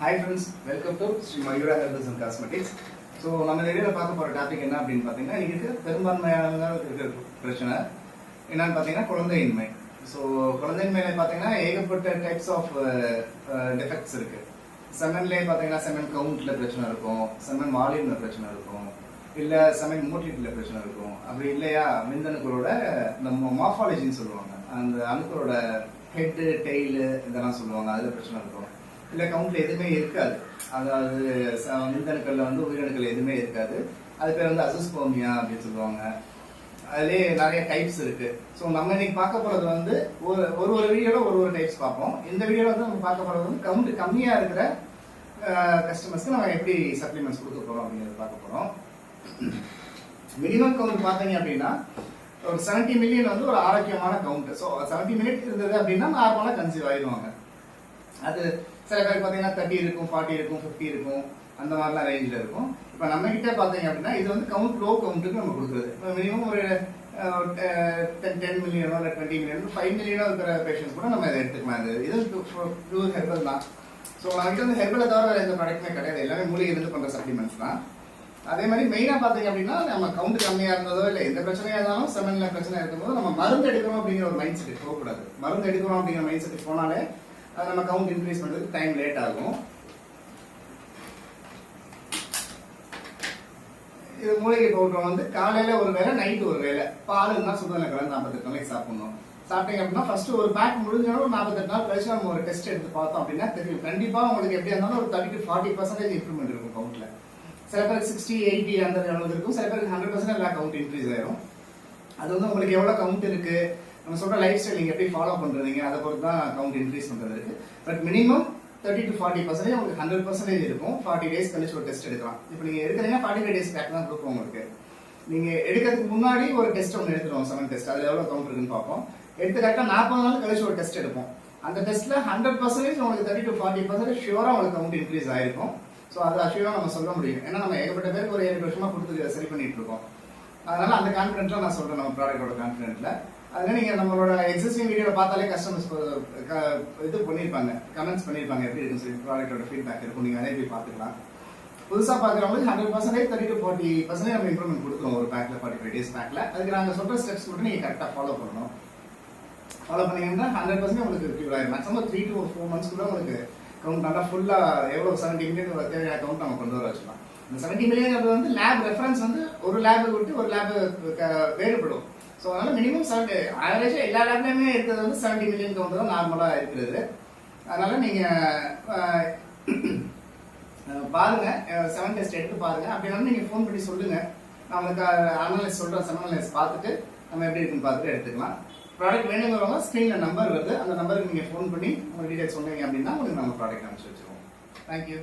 Hi friends welcome to Sri Mayura herbals and cosmetics so நம்ம நிறைய பார்க்க போகிற டாபிக் என்ன அப்படின்னு பார்த்தீங்கன்னா இன்னைக்கு பெரும்பான்மையான இருக்கிற பிரச்சனை. என்னன்னு பார்த்தீங்கன்னா குழந்தையின்மை. ஸோ குழந்தையின்மையில பார்த்தீங்கன்னா ஏகப்பட்ட டைப்ஸ் ஆஃப் டிஃபெக்ட்ஸ் இருக்கு. செமன்லேயே பார்த்தீங்கன்னா செமன் கவுண்ட்ல பிரச்சனை இருக்கும் செமன் வால்யூம்ல பிரச்சனை இருக்கும் இல்லை செமன் மோட்டிவ்ல பிரச்சனை இருக்கும். அப்படி இல்லையா? மிந்தணுக்களோட நம்ம மார்ஃபாலஜின்னு சொல்லுவாங்க. அந்த அணுக்களோட ஹெட்டு டெய்லு இதெல்லாம் சொல்லுவாங்க அதில் பிரச்சனை இருக்கும். இல்லை கவுண்ட்ல எதுவுமே இருக்காது. அதாவது ச- விந்தணுக்கள்ல வந்து உயிரணுக்கள் எதுவுமே இருக்காது. அது பேர் வந்து அசுஸ்போமியா அப்படின்னு சொல்லுவாங்க. அதுலேயே நிறைய டைப்ஸ் இருக்கு. ஸோ நம்ம இன்னைக்கு பார்க்க போறது வந்து ஒரு ஒரு ஒரு வீடியோல ஒரு ஒரு டைப்ஸ் பார்ப்போம். இந்த வீடியோல வந்து நம்ம பார்க்க போறது வந்து கவுண்ட் கம்மியா இருக்கிற கஸ்டமர்ஸ்க்கு நம்ம எப்படி சப்ளிமெண்ட்ஸ் கொடுக்க போறோம் அப்படிங்கிறத பார்க்க போறோம். மினிமம் கவுண்ட் பார்த்தீங்க அப்படின்னா ஒரு 70 மில்லியன் வந்து ஒரு ஆரோக்கியமான கவுண்ட் ஸோ 70 மினிட் இருந்தது அப்படின்னா நார்மலாக கன்சீவ் ஆயிடுவாங்க. அது சில பேர் பார்த்தீங்கன்னா தேர்ட்டி இருக்கும் ஃபார்ட்டி இருக்கும் ஃபிஃப்டி இருக்கும். அந்த மாதிரிலாம் ரேஞ்சில் இருக்கும். இப்போ நம்ம கிட்ட பார்த்தீங்க அப்படின்னா இது வந்து கவுண்ட் லோ கவுண்ட்டுக்கு நம்ம கொடுக்குறது. இப்போ மினிமம் ஒரு டென் டென் மில்லியனோ இல்லை டுவெண்ட்டி மில்லியனோ ஃபைவ் மில்லியனோ இருக்கிற பேஷண்ட்ஸ் கூட நம்ம இதை எடுத்துக்கலாம். இது இது ப்யூர் ஹெர்பல் தான். ஸோ நம்மகிட்ட வந்து ஹெர்பலை தவிர வேறு எந்த ப்ராடக்ட்டுமே கிடையாது. எல்லாமே மூலிகையிலிருந்து பண்ணுற சப்ளிமெண்ட்ஸ் தான். அதே மாதிரி மெயினாக பார்த்தீங்க அப்படின்னா நம்ம கவுண்ட் கம்மியாக இருந்ததோ இல்லை எந்த பிரச்சனையாக இருந்தாலும் செமனில் பிரச்சனை இருக்கும்போது நம்ம மருந்து எடுக்கிறோம் அப்படிங்கிற ஒரு மைண்ட் செட் போகக்கூடாது. மருந்து எடுக்கிறோம் அப்படிங்கிற மைண்ட் செட் போனாலே அது நம்ம கவுண்ட் இன்க்ரீஸ் பண்ணுறதுக்கு டைம் லேட் ஆகும். இது மூலிகை பவுடர் வந்து காலையில ஒரு வேளை நைட்டு ஒரு வேளை. பால் இருந்தால் சுதந்திர கலந்து நாற்பத்தெட்டு நாளைக்கு சாப்பிடணும். சாப்பிட்டீங்க அப்படின்னா ஃபர்ஸ்ட் ஒரு பேக் முடிஞ்சாலும் ஒரு நாற்பத்தெட்டு நாள் கழிச்சு நம்ம ஒரு டெஸ்ட் எடுத்து பார்த்தோம் அப்படின்னா தெரியும். கண்டிப்பா உங்களுக்கு எப்படி இருந்தாலும் ஒரு thirty to forty percentage improvement இருக்கும் கவுண்ட்ல சில பேருக்கு சிக்ஸ்டி எயிட்டி அந்த அளவுக்கு இருக்கும். சில பேருக்கு ஹண்ட்ரட் பர்சன்ட் எல்லா கவுண்ட் இன்க்ரீஸ் ஆயிரும். அது வந்து உங்களுக்கு எவ்வளோ கவுண்ட் இருக்குது நம்ம சொல்ற லைஃப் ஸ்டைல் நீங்க எப்படி ஃபாலோ பண்றீங்க அதை பொறுத்து தான் கவுண்ட் இன்க்ரீஸ் பண்றது இருக்கு but minimum thirty to forty percentage உங்களுக்கு ஹண்ட்ரட் பர்சன்டேஜ் இருக்கும். ஃபார்ட்டி டேஸ் கழிச்சு ஒரு டெஸ்ட் எடுக்கலாம். இப்போ நீங்க எடுக்கிறீங்கன்னா ஃபார்ட்டி ஃபைவ் டேஸ் பேக் தான் கொடுப்போம் உங்களுக்கு. நீங்க எடுக்கிறதுக்கு முன்னாடி ஒரு டெஸ்ட் ஒன்று எடுத்துருவோம் செவன் டெஸ்ட் அதுல எவ்வளவு கவுண்ட் இருக்குன்னு பார்ப்போம். எடுத்து கரெக்டாக நாற்பது நாள் கழிச்சு ஒரு டெஸ்ட் எடுப்போம். அந்த டெஸ்ட்ல ஹண்ட்ரட் பர்சன்டேஜ் உங்களுக்கு தேர்ட்டி டு ஃபார்ட்டி பர்சன்டேஜ் ஷியூரா உங்களுக்கு கவுண்ட் இன்க்ரீஸ் ஆயிருக்கும். ஸோ அது அஷ்யூரா நம்ம சொல்ல முடியும். ஏன்னா நம்ம ஏகப்பட்ட பேருக்கு ஒரு ஏழு வருஷமா கொடுத்து சரி பண்ணிட்டு இருக்கோம். அதனால அந்த கான்ஃபிடென்ட்ல நான் சொல்றேன் நம்ம ப்ராடக்டோட கான்ஃபிடென்ட்ல அதனால நீங்க நம்மளோட எக்ஸிஸ்டிங் வீடியோல பார்த்தாலே கஸ்டமர்ஸ் இது பண்ணிருப்பாங்க கமெண்ட்ஸ் பண்ணிருப்பாங்க எப்படி இருக்குன்னு சொல்லி ப்ராடக்டோட ஃபீட்பேக் இருக்கும். நீங்க அதே போய் பார்த்துக்கலாம். புதுசா பாக்குறவங்களுக்கு hundred percentage thirty to forty percentage நம்ம இம்ப்ரூவ்மெண்ட் கொடுக்குறோம் ஒரு பேக்ல ஃபார்ட்டி ஃபைவ் டேஸ் பேக்ல அதுக்கு நாங்க சொல்ற ஸ்டெப்ஸ் மட்டும் நீங்க கரெக்டா ஃபாலோ பண்ணணும். ஃபாலோ பண்ணீங்கன்னா ஹண்ட்ரட் பர்சன்டேஜ் உங்களுக்கு கியூர் ஆயிரும். Maximum three to four months கூட உங்களுக்கு அக்கௌண்ட் நல்லா ஃபுல்லா எவ்வளவு செவன்டி மில்லியன் தேவையான அக்கௌண்ட் நம்ம கொண்டு வர வச்சுக்கலாம். இந்த செவன்டி மில்லியன் வந்து லேப் ரெஃபரன்ஸ் வந்து ஒரு லேபை விட்டு ஒரு லேப் வேறுபடும். ஸோ அதனால மினிமம் செவன்டி ஆவரேஜா எல்லா லேப்லயுமே இருக்கிறது வந்து செவன்டி மில்லியன் கவுண்ட் தான் நார்மலா இருக்கிறது. அதனால நீங்க பாருங்க செவன் டெஸ்ட் எடுத்து பாருங்க. அப்படின்னாலும் நீங்க ஃபோன் பண்ணி சொல்லுங்க. நான் உங்களுக்கு அனலைஸ் சொல்றேன் செவன் அனலைஸ் பார்த்துட்டு நம்ம எப்படி இருக்குன்னு பார்த்துட்டு எடுத்துக்கலாம். ப்ராடக்ட் வேணுங்கிறவங்க ஸ்க்ரீனில் நம்பர் வருது. அந்த நம்பருக்கு நீங்கள் ஃபோன் பண்ணி உங்கள் டீடைல்ஸ் சொன்னீங்க அப்படின்னா உங்களுக்கு நம்ம ப்ராடக்ட் அனுப்பிச்சு வச்சுருவோம். தேங்க்யூ